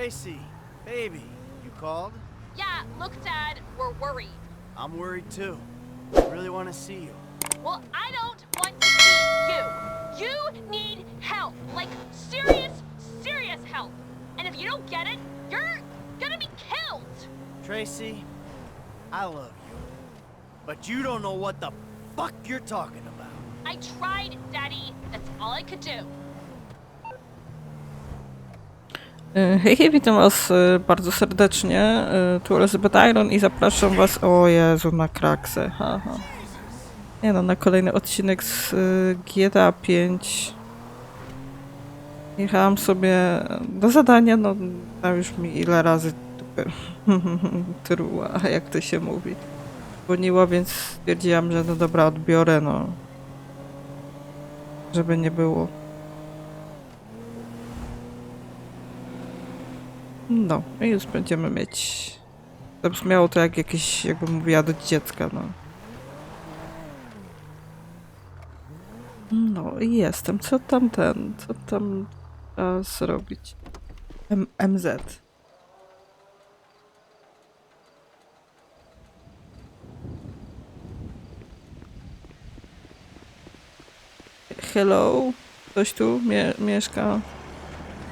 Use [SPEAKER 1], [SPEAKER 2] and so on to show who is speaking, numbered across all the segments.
[SPEAKER 1] Tracy, baby, you called?
[SPEAKER 2] Yeah, look, Dad, we're worried.
[SPEAKER 1] I'm worried too. I really want to see you.
[SPEAKER 2] Well, I don't want to see you. You need help. Like, serious, serious help. And if you don't get it, you're gonna be killed.
[SPEAKER 1] Tracy, I love you. But you don't know what the fuck you're talking about.
[SPEAKER 2] I tried, Daddy. That's all I could do.
[SPEAKER 3] Hej, hej, witam was e, bardzo serdecznie. E, Tu Elizabeth Iron i zapraszam was, o Jezu, na kraksę. Nie no, na kolejny odcinek z e, GTA 5. Jechałam sobie do zadania, no tam już mi ile razy truła, jak to się mówi. Dzwoniła, więc stwierdziłam, że no dobra, odbiorę, no. Żeby nie było. No, i już będziemy mieć. Zabrzmiało to jak jakieś, jakbym mówiła do dziecka, no. No i jestem. Co tam ten? Co tam trzeba zrobić? M MZ. Hello? Ktoś tu mie mieszka?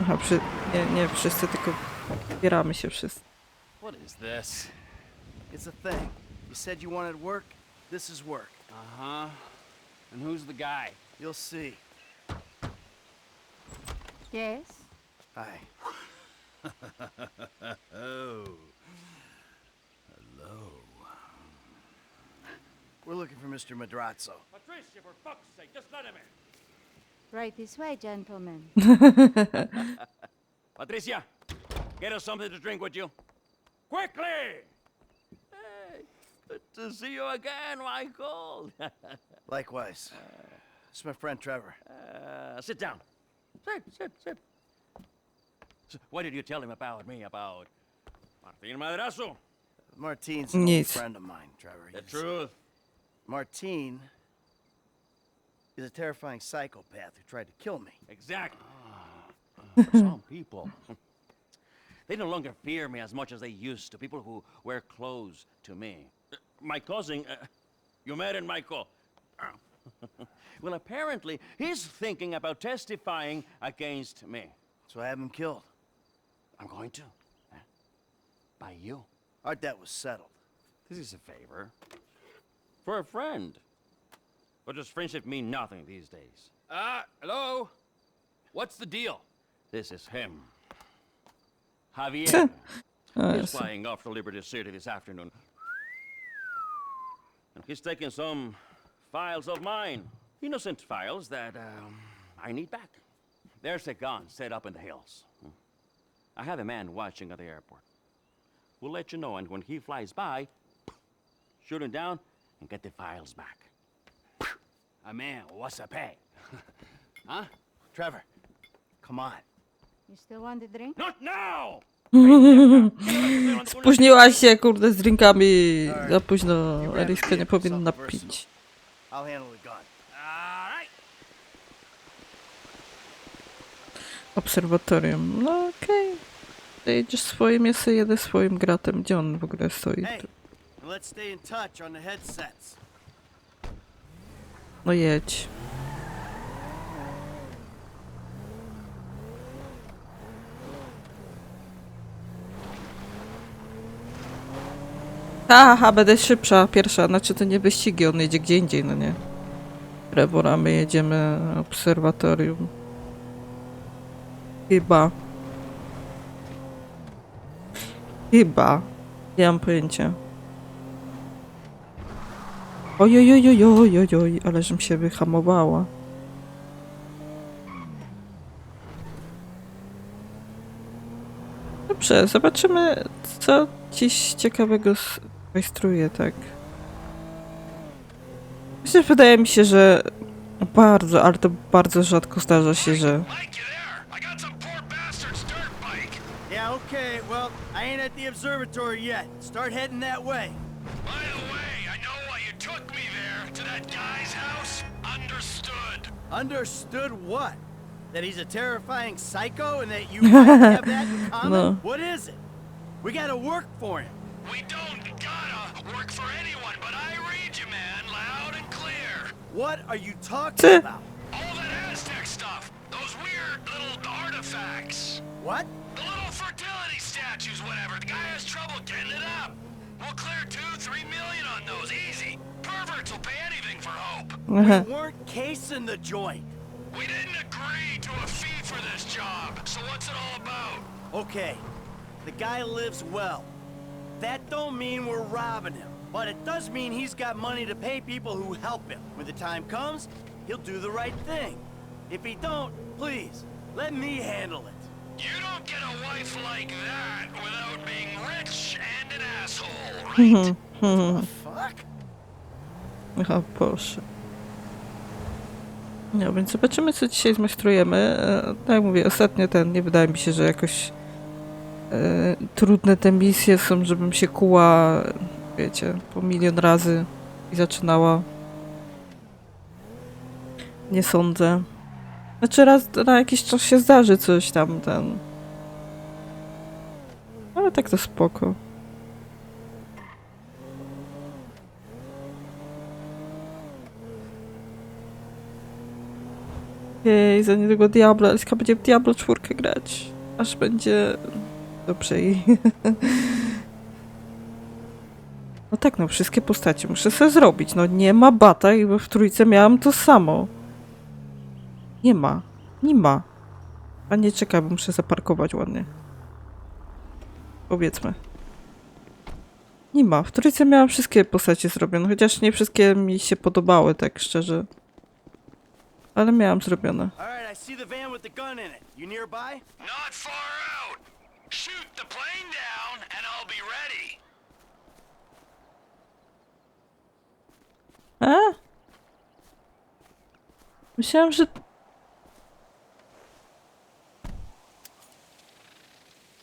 [SPEAKER 3] Aha, przy... nie, nie wszyscy, tylko zbieramy się wszyscy.
[SPEAKER 4] What is this?
[SPEAKER 1] It's a thing. You said you wanted work. This is work.
[SPEAKER 4] Uh huh. And who's the guy?
[SPEAKER 1] You'll see.
[SPEAKER 5] Yes?
[SPEAKER 1] Hi.
[SPEAKER 4] Oh. Hello.
[SPEAKER 1] We're looking for Mr. Madrazzo.
[SPEAKER 4] Patricia, for fuck's sake, just let him in.
[SPEAKER 5] Right this way, gentlemen.
[SPEAKER 4] Patricia, get us something to drink, would you? Quickly! Hey, good to see you again, Michael.
[SPEAKER 1] Likewise. It's my friend Trevor.
[SPEAKER 4] uh, sit down. Sit, sit, sit. So, what did you tell him about me, about Martin Madrazo?
[SPEAKER 1] Martine's an old friend of mine, Trevor.
[SPEAKER 4] The
[SPEAKER 1] He's-
[SPEAKER 4] truth.
[SPEAKER 1] Martine is a terrifying psychopath who tried to kill me.
[SPEAKER 4] Exactly. For some people, they no longer fear me as much as they used to. People who wear clothes to me. Uh, My cousin, uh, you met him, Michael. well, apparently, he's thinking about testifying against me.
[SPEAKER 1] So I have him killed.
[SPEAKER 4] I'm going to. huh? By you.
[SPEAKER 1] Our debt was settled.
[SPEAKER 4] This is a favor. For a friend. But does friendship mean nothing these days?
[SPEAKER 6] Uh, hello? What's the deal?
[SPEAKER 4] This is him. Javier.
[SPEAKER 3] O,
[SPEAKER 4] He's
[SPEAKER 3] Jezu.
[SPEAKER 4] flying off to Liberty City this afternoon. And he's taking some files of mine. Innocent files that um, I need back. There's a gun set up in the hills. I have a man watching at the airport. We'll let you know, and when he flies by, shoot him down and get the files back. A man, what's a pay? huh?
[SPEAKER 1] Trevor, come on.
[SPEAKER 5] You still want a drink?
[SPEAKER 4] Not now!
[SPEAKER 3] Spóźniłaś się, kurde, z drinkami. Za późno. Eliska nie powinna pić. Obserwatorium. No okej. Ty jedziesz swoim, ja sobie jedę swoim gratem. Gdzie on w ogóle stoi?
[SPEAKER 1] Hey, and let's stay in touch on the headsets.
[SPEAKER 3] No jedź. Aha, będę szybsza, pierwsza. Znaczy to nie wyścigi, on jedzie gdzie indziej, no nie. Trevor, a my jedziemy obserwatorium. Chyba. Chyba. Nie mam pojęcia. Ojojojojojojoj, ale żem się wyhamowała. Dobrze, zobaczymy, co dziś ciekawego zrejestruje, tak. Myślę, że wydaje mi się, że bardzo, ale to bardzo rzadko zdarza się, że
[SPEAKER 6] Mike, you there? I got some poor bastard's dirt bike.
[SPEAKER 1] Yeah, okay. Well, I ain't at the observatory yet. Start heading that way.
[SPEAKER 6] By the way, I know why you took me there, to that guy's house. Understood.
[SPEAKER 1] Understood what? That he's a terrifying psycho and that you might have that in common?
[SPEAKER 3] No.
[SPEAKER 1] What is it? We gotta work for him.
[SPEAKER 6] We don't work for anyone, but I read you, man, loud and clear.
[SPEAKER 1] What are you talking about?
[SPEAKER 6] All that Aztec stuff, those weird little artifacts.
[SPEAKER 1] What?
[SPEAKER 6] The little fertility statues, whatever. The guy has trouble getting it up. We'll clear two, three million on those, easy. Perverts will pay anything for hope.
[SPEAKER 3] Uh-huh.
[SPEAKER 1] We weren't casing the joint.
[SPEAKER 6] We didn't agree to a fee for this job, so what's it all about?
[SPEAKER 1] Okay, the guy lives well. That don't mean we're robbing him, but it does mean he's got money to pay people who help him. When the time comes, he'll do the right thing. If he don't, please, let me handle it.
[SPEAKER 6] You don't get a wife like that without being rich and an asshole, right? Mm-hmm. Mm-hmm.
[SPEAKER 1] Fuck?
[SPEAKER 3] O Boże. No więc zobaczymy, co dzisiaj zmajstrujemy. Tak jak mówię, ostatnio ten, nie wydaje mi się, że jakoś trudne te misje są, żebym się kuła, wiecie, po milion razy i zaczynała. Nie sądzę. Znaczy raz na jakiś czas się zdarzy coś tam, ten... Ale tak to spoko. Jej, za niedługo Diablo, ale będzie w Diablo 4 grać. Aż będzie dobrze i... No tak, no wszystkie postacie muszę sobie zrobić. No nie ma bata i w trójce miałam to samo. Nie ma. Nie ma. A nie czekaj, bo muszę zaparkować ładnie. Powiedzmy. Nie ma. W trójce miałam wszystkie postacie zrobione, chociaż nie wszystkie mi się podobały, tak szczerze. Ale miałam zrobione.
[SPEAKER 1] Alright, I see the van with the gun in it. You nearby?
[SPEAKER 6] Not far out. Shoot the plane down, and I'll be ready.
[SPEAKER 3] A? Myślałam, że...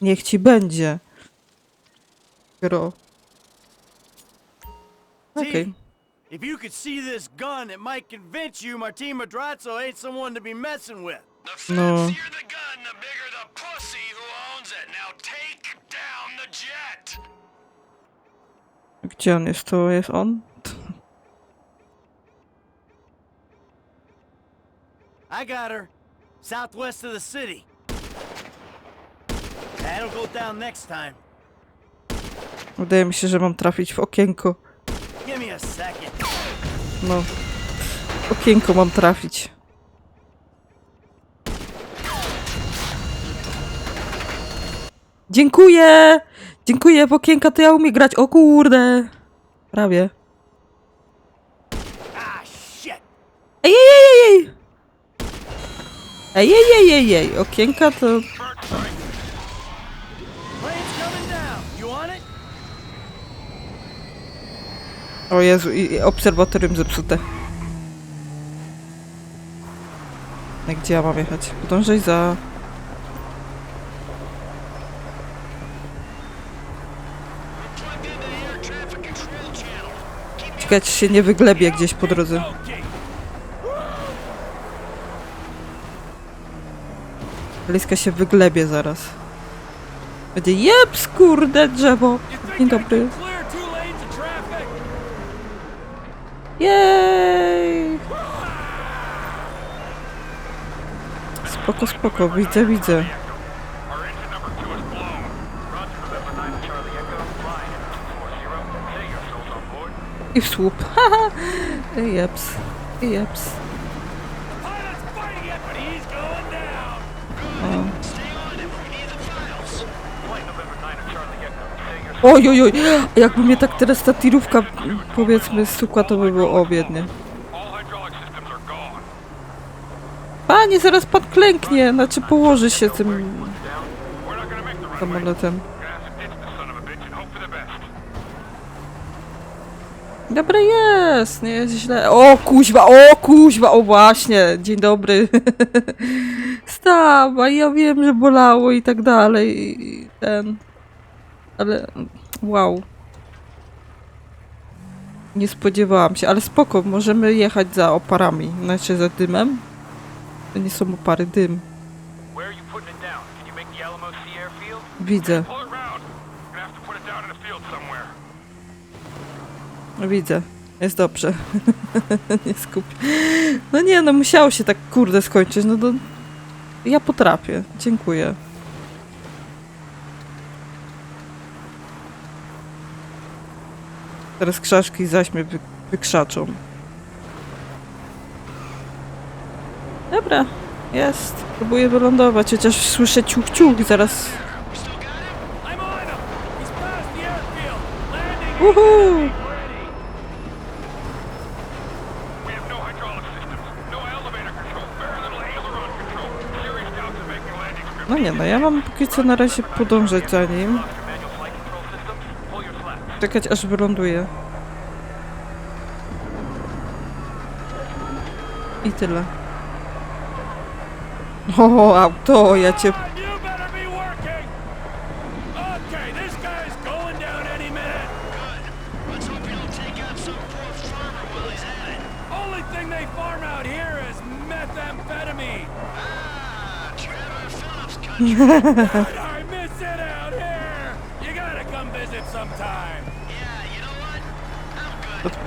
[SPEAKER 3] Niech ci będzie. Gro. Okej.
[SPEAKER 1] See, if you could see this gun, it might convince you Martin Madrazo ain't someone to be messing with.
[SPEAKER 6] The
[SPEAKER 3] No.
[SPEAKER 6] the gun, the bigger the pussy
[SPEAKER 3] Gdzie on jest? To jest on?
[SPEAKER 1] I got her. Southwest of the city. That'll go down next time.
[SPEAKER 3] Wydaje mi się, że mam trafić w okienko.
[SPEAKER 1] Give me a second.
[SPEAKER 3] No. W okienko mam trafić. Dziękuję! Dziękuję, w okienka to ja umiem grać. O kurde! Prawie. Ej, ej, ej, ej, ej! Ej, ej, ej, ej! Okienka to... O Jezu, i obserwatorium zepsute. Gdzie ja mam jechać? Podążaj za... Czekać się nie wyglebię gdzieś po drodze.
[SPEAKER 6] Okay.
[SPEAKER 3] Bliska się wyglebie zaraz. Będzie jeps, kurde, drzewo. Dzień dobry. Jej! Spoko, spoko, widzę, widzę.
[SPEAKER 6] Our engine number two is blown. Roger, November 9 Charlie Echo, flying at 240. Say yourselves on board.
[SPEAKER 3] I w słup. Haha! Jeps. Jeps.
[SPEAKER 6] Pilot's fighting it, but he's going down. Stay on it. We need the files. Flight 9 Charlie Echo. Say yourselves
[SPEAKER 3] Oj, oj, oj! Jakby mnie tak teraz ta tirówka, powiedzmy, stukła, to by było obiednie. Panie, zaraz pan klęknie, znaczy położy się tym samolotem.
[SPEAKER 6] Gonna have to ditch the son of a bitch and hope for the best.
[SPEAKER 3] Dobre jest, nie jest źle. O kuźwa, o kuźwa, o właśnie, dzień dobry. Stawa, ja wiem, że bolało i tak dalej. i Ten. Ale wow. Nie spodziewałam się, ale spoko, możemy jechać za oparami, znaczy za dymem. To nie są opary, dym.
[SPEAKER 6] Where are you putting it down? Can you make the Alamo Sea airfield?
[SPEAKER 3] Widzę,
[SPEAKER 6] Pull it round. Gonna have to put it down in a field somewhere.
[SPEAKER 3] Widzę. Jest dobrze. nie skup. No nie, no musiało się tak kurde skończyć. No to ja potrafię. Dziękuję. Teraz krzaszki zaś mnie wy, wykrzaczą. Dobra, jest. Próbuję wylądować, chociaż słyszę ciuch ciuch zaraz.
[SPEAKER 6] I'm on him! He's past the airfield! Landing!
[SPEAKER 3] Uhu!
[SPEAKER 6] Ready! We have no hydraulic systems, no elevator control, very little aileron control. Serious doubts of making landing strip.
[SPEAKER 3] No nie, no ja mam póki co na razie podążać za nim. Czekać aż wyląduje. I tyle. O, auto, ja cię...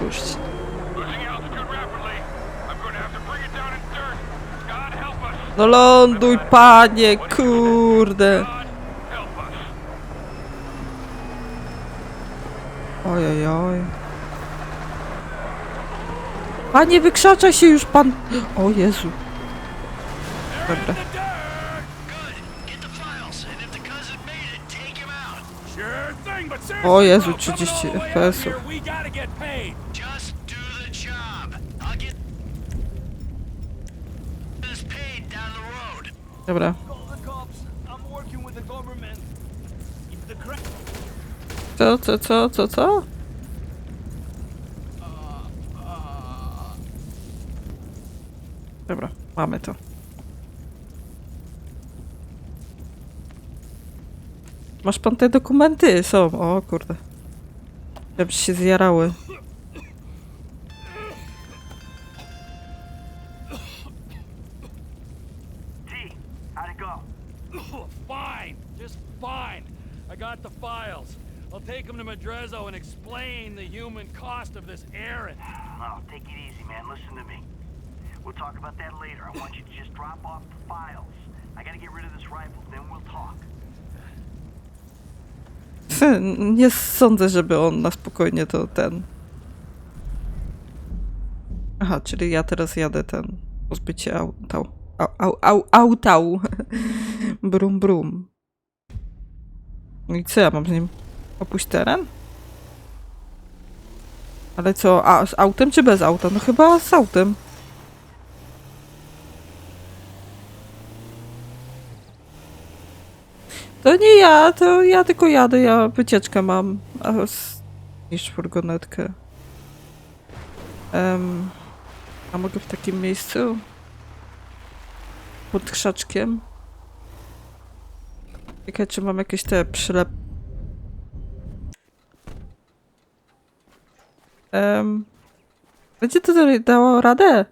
[SPEAKER 6] us.
[SPEAKER 3] No ląduj, panie, kurde.
[SPEAKER 6] Us.
[SPEAKER 3] Ojej, oj. Panie, wykrzacza się już pan... O Jezu. Dobra.
[SPEAKER 6] The
[SPEAKER 1] government. If the crack.
[SPEAKER 3] Co, co, co, co, co? Dobra, mamy to. Masz pan te dokumenty? Są. O kurde. Ja by się zjarały.
[SPEAKER 6] Fine, just fine. I got the files. I'll take them to Madrezzo and explain the human cost of this errand.
[SPEAKER 7] No, take it easy, man. Listen to me. We'll talk about that later. I want you to just drop off the files. I gotta get rid of this rifle, then we'll talk.
[SPEAKER 3] Nie sądzę, żeby on na spokojnie to ten. Aha, czyli ja teraz jadę ten. Pozbycie autał. Au, au, au, autał. brum, brum. No i co ja mam z nim? Opuść teren? Ale co, a z autem czy bez auta? No chyba z autem. To nie ja, to ja tylko jadę, ja wycieczkę mam. Niż furgonetkę. Em, a mogę w takim miejscu? Pod krzaczkiem? Ciekawe, czy mam jakieś te przylep... Um, będzie to dało radę?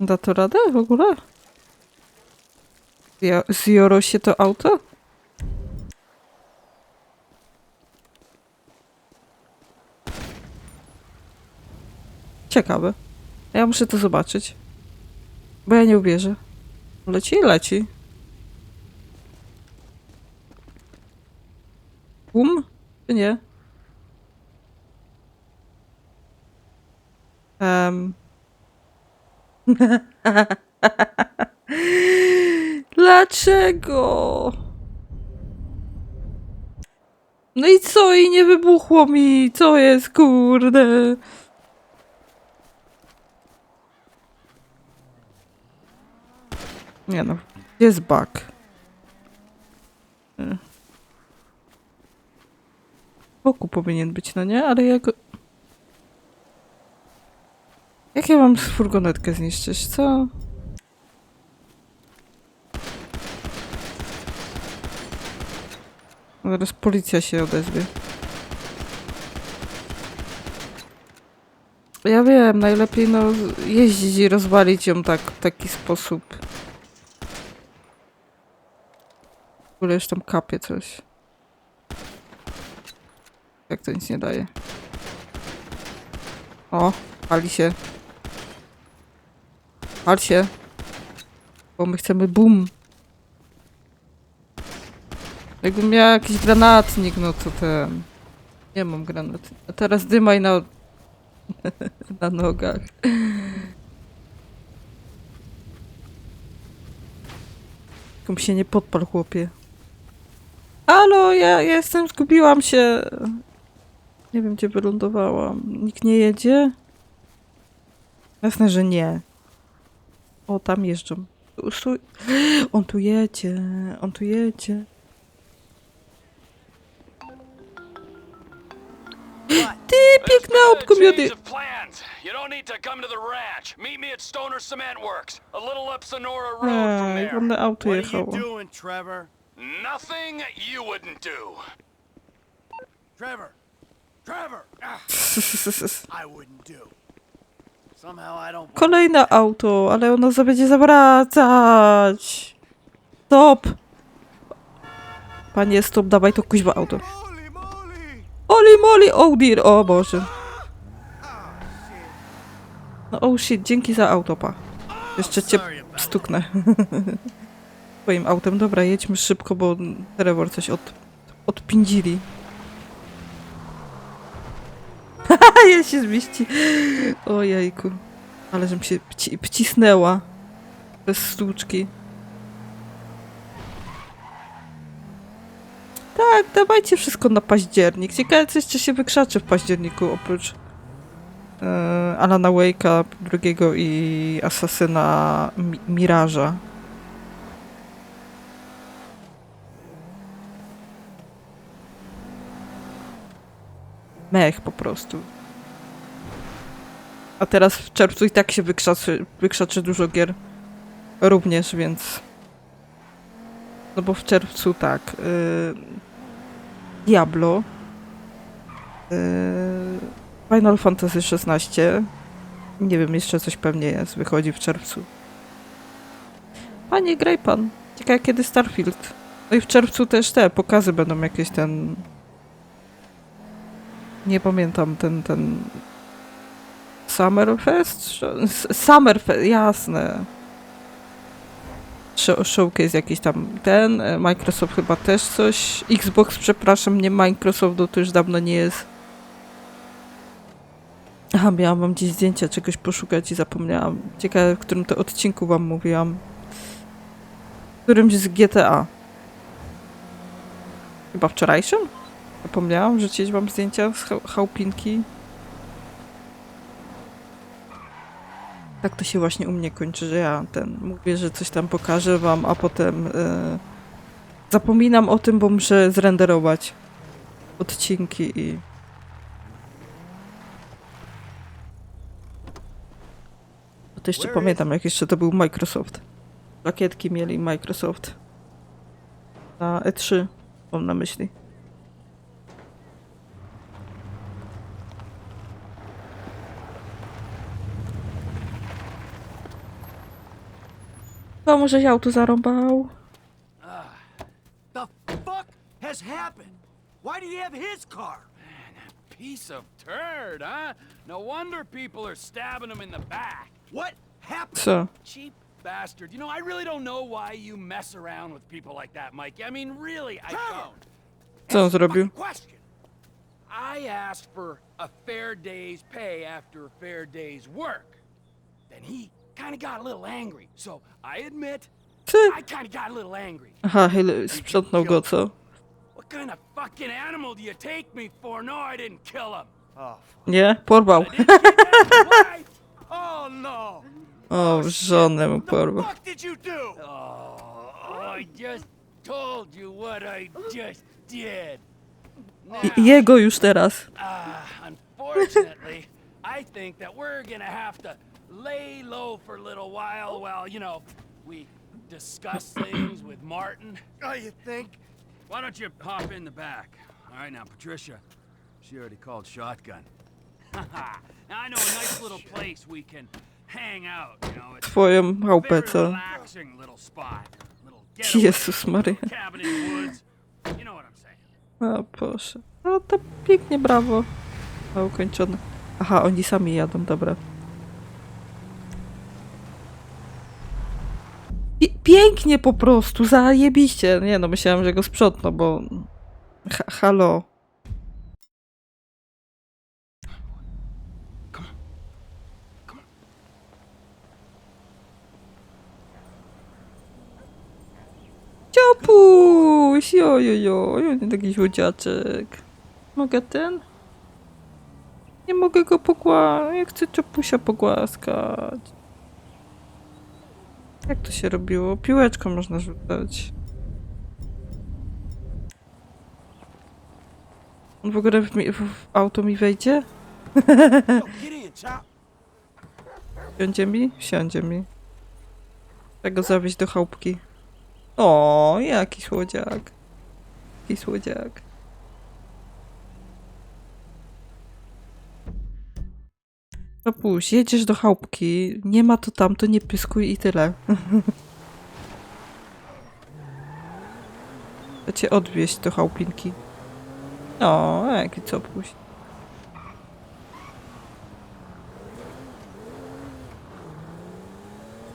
[SPEAKER 3] Da to radę w ogóle? Zjoro się to auto? Ciekawe. Ja muszę to zobaczyć. Bo ja nie uwierzę. Leci leci. Bum? Czy nie? Um. Dlaczego? No i co? I nie wybuchło mi. Co jest, kurde? Nie no, jest bug. Y. Boku powinien być, no nie? Ale jak... Jak ja mam furgonetkę zniszczyć, co? Zaraz policja się odezwie. Ja wiem, najlepiej no jeździć i rozwalić ją tak, w taki sposób. W ogóle już tam kapie coś. Jak to nic nie daje. O, pali się. Pal się. Bo my chcemy boom. Jakbym miała jakiś granatnik, no to ten... Nie mam granat. A teraz dymaj na... na nogach. Tylko się nie podpal, chłopie. Halo, ja, ja jestem, zgubiłam się. Nie wiem, gdzie wylądowałam. Nikt nie jedzie? Jasne, że nie. O, tam jeżdżą. Stój. On tu jedzie, on tu jedzie. Ty, piękne autko miody.
[SPEAKER 6] You don't need to come to the ranch. Meet me at Stoner Cement Works, a little up Sonora Road from
[SPEAKER 3] Ej,
[SPEAKER 6] there.
[SPEAKER 3] auto
[SPEAKER 1] What are you
[SPEAKER 3] jechało.
[SPEAKER 1] doing, Trevor?
[SPEAKER 6] Nothing you wouldn't do.
[SPEAKER 1] Trevor! Trevor! Ah, I wouldn't do.
[SPEAKER 3] Kolejne auto, ale ono za- będzie zawracać. Stop! Panie, stop, dawaj to kuźwa auto. Oli moli, oh dear, o Boże. No oh shit, dzięki za auto, pa. Jeszcze cię stuknę. Twoim autem. Dobra, jedźmy szybko, bo Trevor coś od, odpindzili. Ja się zmieści. Ojejku. Ale żem się pci wcisnęła. Bez stłuczki. Tak, dawajcie wszystko na październik. Ciekawe, co jeszcze się wykrzaczy w październiku, oprócz e, Alana Wake'a drugiego i Asasyna Mi Miraża. Mech po prostu. A teraz w czerwcu i tak się wykrzaczy, wykrzaczy dużo gier. Również, więc... No bo w czerwcu tak. y, Diablo. y, Final Fantasy XVI. Nie wiem, jeszcze coś pewnie jest. Wychodzi w czerwcu. Panie, graj pan. Ciekawe kiedy Starfield. No i w czerwcu też te pokazy będą jakieś ten... Nie pamiętam, ten, ten... Summerfest? Summerfest, jasne. Show- Showcase jakiś tam ten, e, Microsoft chyba też coś, Xbox przepraszam, nie Microsoft, bo to już dawno nie jest. Aha, miałam wam gdzieś zdjęcia czegoś poszukać i zapomniałam. Ciekawe, w którym to odcinku wam mówiłam. W którymś z GTA. Chyba wczorajszym? Zapomniałam rzucić wam zdjęcia z chał- chałupinki. Tak to się właśnie u mnie kończy, że ja ten mówię, że coś tam pokażę wam, a potem e, zapominam o tym, bo muszę zrenderować odcinki i. Bo to jeszcze pamiętam, jak jeszcze to był Microsoft. Rakietki mieli Microsoft. Na E3 mam na myśli. To może się auto zarąbał.
[SPEAKER 1] The fuck has happened? Why do you have his car?
[SPEAKER 6] Piece of turd, huh? No wonder people are stabbing him in the back.
[SPEAKER 1] What happened?
[SPEAKER 3] Co?
[SPEAKER 6] Cheap bastard. You know, I really don't know why you mess around with people like that, Mike. I mean, really, I don't.
[SPEAKER 3] Co on zrobił?
[SPEAKER 6] Question. I asked for a fair day's pay after a fair day's work. Then he kind of got a little angry. So I admit, I kind of got a little angry.
[SPEAKER 3] Aha, Hale sprzątnął go, co?
[SPEAKER 6] What kind of fucking animal do you take me for? No, I didn't kill him.
[SPEAKER 1] Oh,
[SPEAKER 3] Nie? Porwał.
[SPEAKER 6] I didn't kill his wife.
[SPEAKER 1] oh no!
[SPEAKER 3] O, żonę mu
[SPEAKER 1] The
[SPEAKER 3] porwał.
[SPEAKER 1] fuck did you do?
[SPEAKER 6] Oh, I just told you what I just did. Now,
[SPEAKER 3] I jego już teraz.
[SPEAKER 6] uh, unfortunately, I think that we're gonna have to lay low for a little while while, you know, we discuss things with Martin.
[SPEAKER 1] Oh, you think?
[SPEAKER 6] Why don't you hop in the back? All right, now, Patricia, she already called shotgun. now I know a nice little place we can hang out, you know. It's
[SPEAKER 3] Twoją
[SPEAKER 6] a very relaxing little spot. Little getaway,
[SPEAKER 3] Jezus Maria.
[SPEAKER 6] cabin in the woods. You know what I'm saying.
[SPEAKER 3] O Boże. No to pięknie, brawo. A ukończone. Aha, oni sami jadą, dobra. Pięknie po prostu, zajebiście. Nie no, myślałam, że go sprzątną, bo... Ha halo. Ciopuś! Jojojo, taki słodziaczek. Mogę ten? Nie mogę go pogłaskać. Ja chcę ciopusia pogłaskać. Jak to się robiło? Piłeczką można rzucać. On w ogóle w, mi, w, w auto mi wejdzie? Wsiądzie mi? Wsiądzie mi. Trzeba go zawieźć do chałupki. O, jaki słodziak. Jaki słodziak. No pójdź, jedziesz do chałupki, nie ma to tam, to nie pyskuj i tyle. To cię odwieźć do chałupinki. O, jaki co pójść.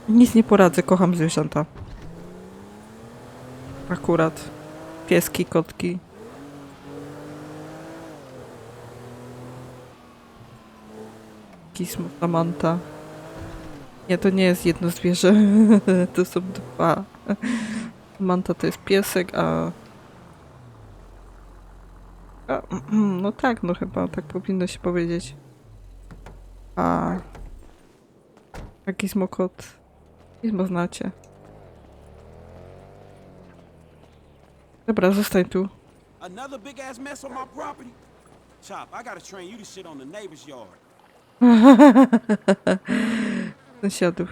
[SPEAKER 3] Nic nie poradzę, kocham zwierzęta. Akurat. Pieski, kotki. Kismu, Samanta. Nie, to nie jest jedno zwierzę. to są dwa. Manta to jest piesek, a... a... No tak, no chyba tak powinno się powiedzieć. A... A Gizmo kot. Gizmo znacie. Dobra, zostań tu.
[SPEAKER 8] Another big ass mess on my property. Chop, I gotta train you to shit on the neighbor's yard.
[SPEAKER 3] Sąsiadów.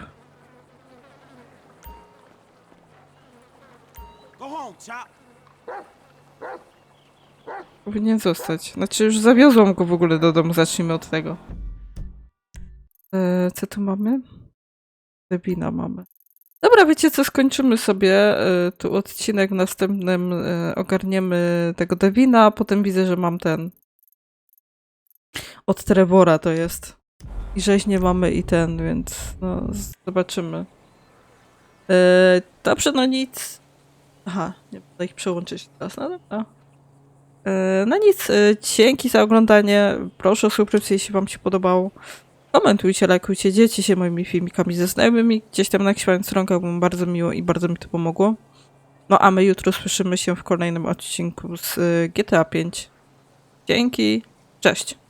[SPEAKER 3] Powinien zostać. Znaczy, już zawiozłam go w ogóle do domu. Zacznijmy od tego. E, co tu mamy? Wina mamy. Dobra, wiecie co, skończymy sobie e, tu odcinek. W następnym e, ogarniemy tego Devina, a potem widzę, że mam ten od Trevora to jest. I rzeźnie mamy i ten, więc no, zobaczymy. E, dobrze, no nic. Aha, nie będę ich przełączyć teraz, no dobra. E, No nic, e, dzięki za oglądanie. Proszę o subskrypcję, jeśli Wam się podobało. Komentujcie, lajkujcie, dzielcie się moimi filmikami ze znajomymi. Gdzieś tam na bo mi bardzo miło i bardzo mi to pomogło. No a my jutro słyszymy się w kolejnym odcinku z GTA 5. Dzięki, cześć.